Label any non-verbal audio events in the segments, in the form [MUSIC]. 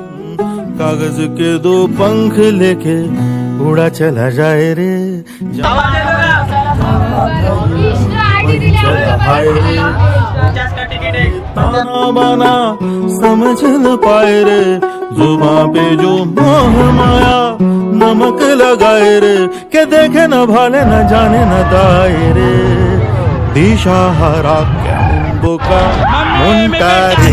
कागज़ के दो पंख लेके उड़ा चला जाए रे। बाना समझ न पाए रे जुबा पे जो मोह माया नमक लगाए रे के देखे न भाले न जाने न दाए रे। दिशा हरा क्या मुंबो का मुंटा रे।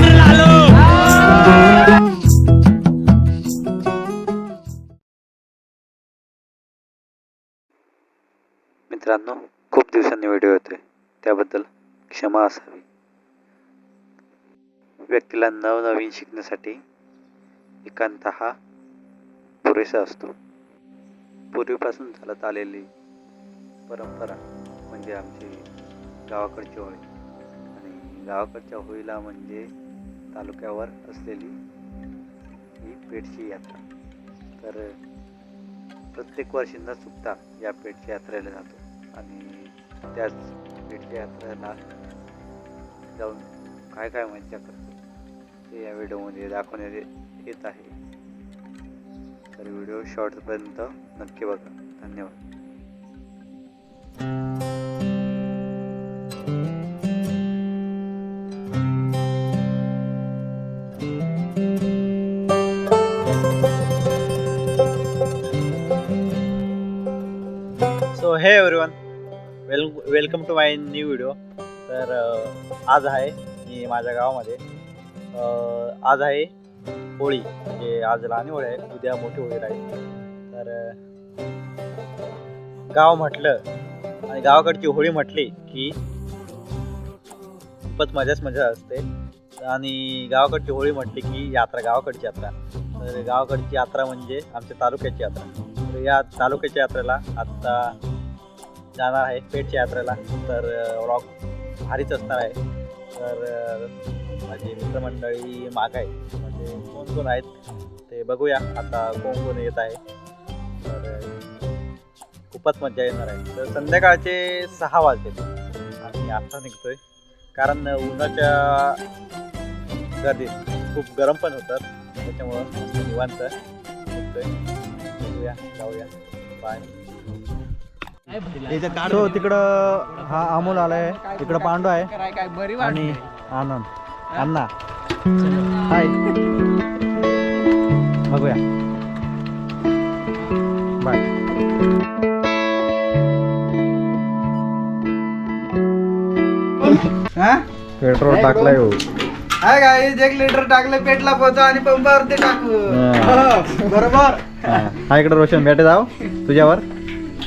मित्रांनो खूप दिवसांनी व्हिडिओ येतोय. त्याबद्दल क्षमा असावी. व्यक्तीला नवनवीन शिकण्यासाठी एकांत हा पुरेसा असतो. पूर्वीपासून चालत आलेली परंपरा म्हणजे आमची गावाकडची होळी. आणि गावाकडच्या होळीला म्हणजे तालुक्यावर असलेली ही पेठची यात्रा. तर प्रत्येक वर्षी न चुकता या पेठच्या यात्रेला जातो. त्याच पेठच्या यात्रेला जाऊन काय काय मजा करतो ते या व्हिडिओमध्ये दाखवण्यात येत आहे. तर व्हिडिओ शॉर्टपर्यंत नक्की बघा. धन्यवाद. So hey everyone well welcome to my new video तर आज आहे मी माझ्या गावामध्ये. आज आहे होळी म्हणजे आज लहान होळी आहे उद्या मोठी होळी राहील. तर गाव म्हटलं आणि गावाकडची होळी म्हटली की खूपच मजाच मजा असते. आणि गावाकडची होळी म्हटली की यात्रा गावाकडची यात्रा. तर गावाकडची यात्रा म्हणजे आमच्या तालुक्याची यात्रा. तर या तालुक्याच्या यात्रेला आत्ता जाणार आहे पेठच्या यात्रेला. तर रॉक भारीच असणार आहे. तर माझी मित्रमंडळी माग आहे म्हणजे कोण कोण आहेत ते बघूया. आता कोण कोण येत आहे. तर खूपच मजा येणार आहे. तर संध्याकाळचे सहा वाजले. आणि आता निघतोय. कारण उन्हाच्या गर्दीत खूप गरम पण होतं त्याच्यामुळं निवांत निघतोय. बघूया जाऊया. बाय सो तिकडं हा अमोल आलाय तिकडं पांडू आहे आणि आनंद. अण्णा. हाय. बघूया. बाय. पेट्रोल टाकलाय हो. हाय गाईज एक लिटर टाकले पेटला पोहतो आणि पंपावरती टाकू. [LAUGHS] बरोबर? हा. इकडं रोशन बॅटरी जाव तुझ्यावर.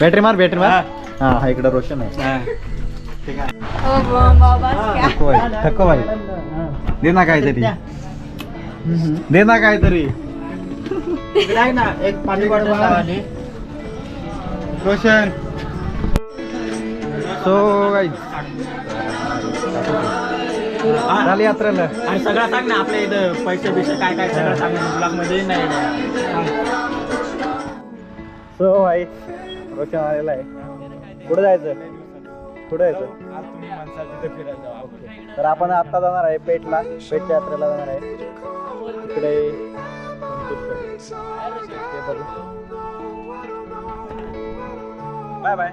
बॅटरी मार बॅटरी मार. हा. हा इकडं रोशन आहे. थक्को भाई थक्को भाई दे ना काहीतरी. दे ना काहीतरी. एक पाणी बॉटल रोशन. सो गाईज झाली यात्रेला. आणि सगळं सांग ना आपल्या इथं पैसे बिसे काय काय सगळं सांग ब्लॉगमध्ये. नाही. सो भाई रोशन आलेला आहे. कुठं जायचं? कुठं जायचं? तर आपण आता जाणार आहे पेटला पेटच्या यात्रेला जाणार आहे. तिकडे बाय बाय.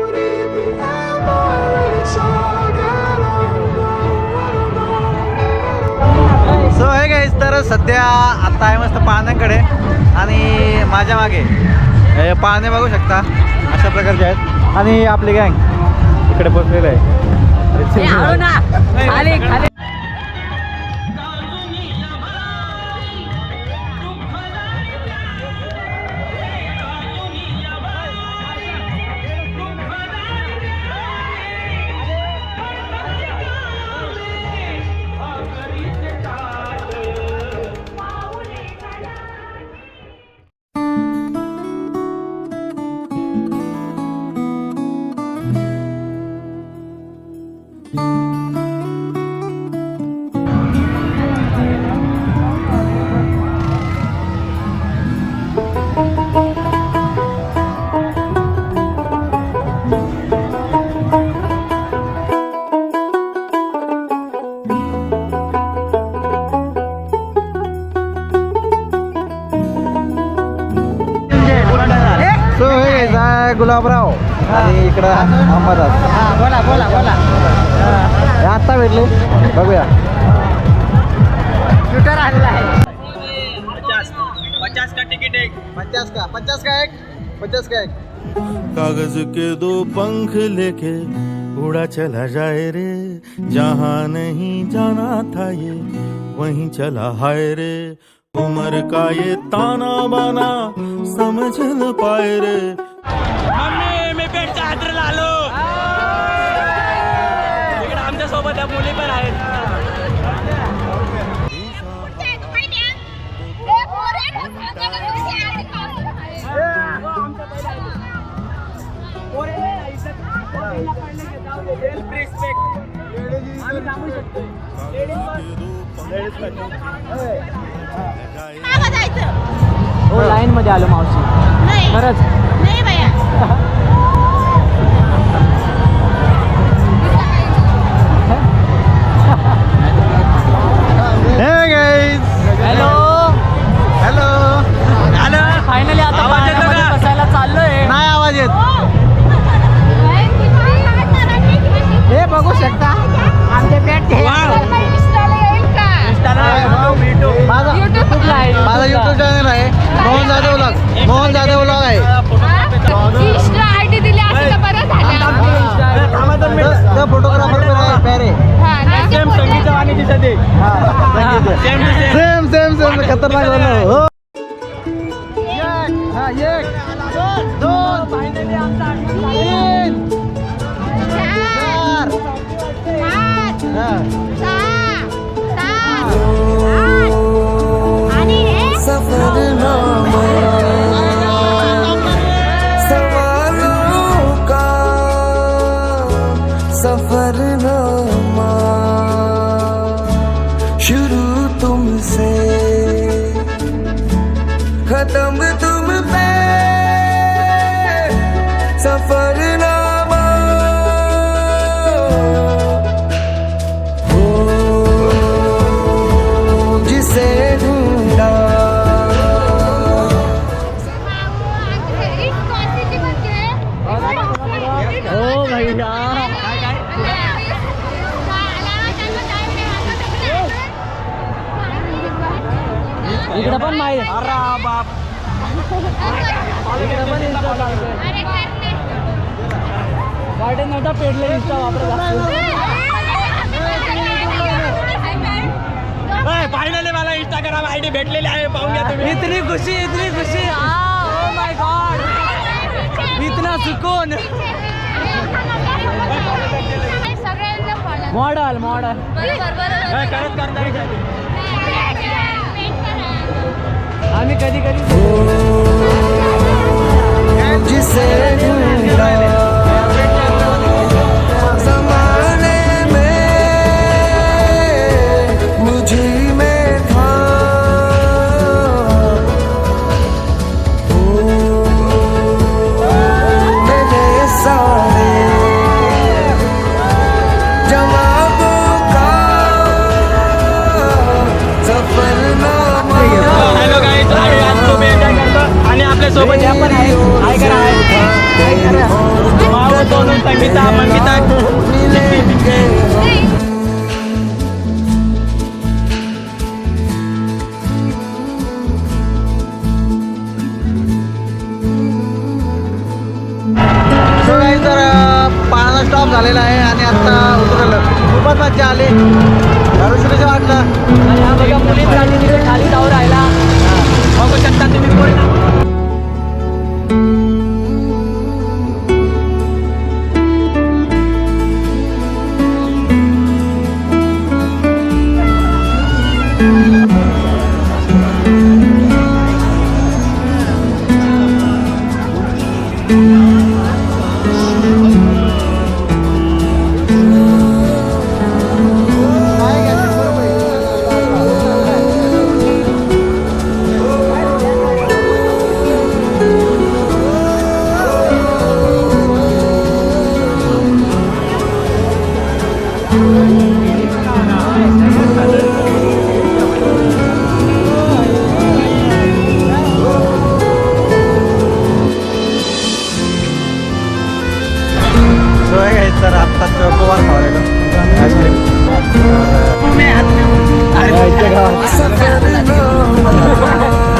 तर सध्या आता आहे मस्त पाण्याकडे आणि माझ्या मागे पाळणे बघू शकता. अशा प्रकारचे आहेत. आणि आपली गँग इकडे बसलेलं आहे. हे जा गुलाबराव आणि इकडं अंबादास बोला बोला बोला. हे आत्ता भेटले. बघूया. ट्विटर आलेला आहे. पचास का? पचास का एक? पचास का एक? कागज के दो पंख लेके उड़ा चला जाए रे। जहाँ नहीं जाना था ये वहीं चला हाय रे। उम्र का ये ताना बाना समझ न पाए रे। हातरीला आलो इकडे आमच्यासोबत मुली पण आहेत. हो लाईन मध्ये आलो मावशी. खरंच. मोहन जाधव व्लॉग आहे. आयडी दिली असं तर बरं झालं. फोटोग्राफर पण आहे हा सेम सेम सेम खतरनाक झालं हो. हा एक. दोन तीन. चार, चार. पाच, इकडे पण माहिती. गार्डन नव्हता पेडले वापरत फायनली मला इंस्टाग्राम आय डी भेटलेली आहे पाहून घ्या तुम्ही इतनी खुशी इतनी खुशी ओ माय गॉड इतना सुकून. मॉडल मॉडल आम्ही कधी कधी खूपच मजा आली. दारू कसं वाटलं. आणि हा बघा मुली प्राणी तिथे खाली जाऊ राहिला.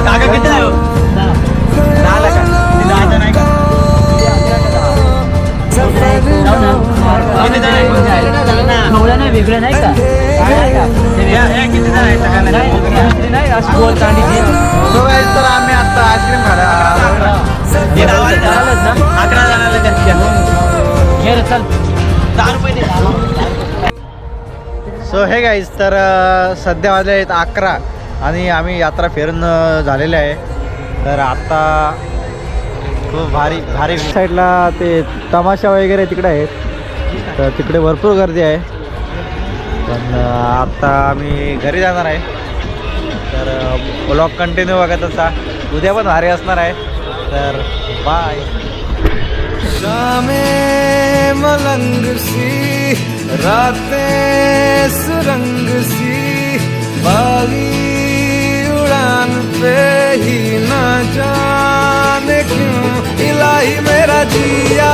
काका किती आहे हो? दहाला नाही का वेगळं नाही का किती जण आहेत नाही तर आम्ही आता आईस्क्रीम खायला हे अकरा जणांना घे चल दहा रुपये दे सो हे गाईज तर uh, सध्या वाजले आहेत अकरा आणि आम्ही यात्रा फिरून uh, झालेले आहे. तर आता खूप भारी भारी साईडला ते तमाशा वगैरे तिकडे आहेत. तर तिकडे भरपूर गर्दी आहे. पण आत्ता आता आम्ही घरी जाणार आहे. तर ब्लॉग कंटिन्यू बघत असा. उद्या पण भारी असणार आहे. तर बाय शामें मलंग सी रातें सुरंग सी बागी उड़ान पे ही ना जाने क्यों? इलाही मेरा जिया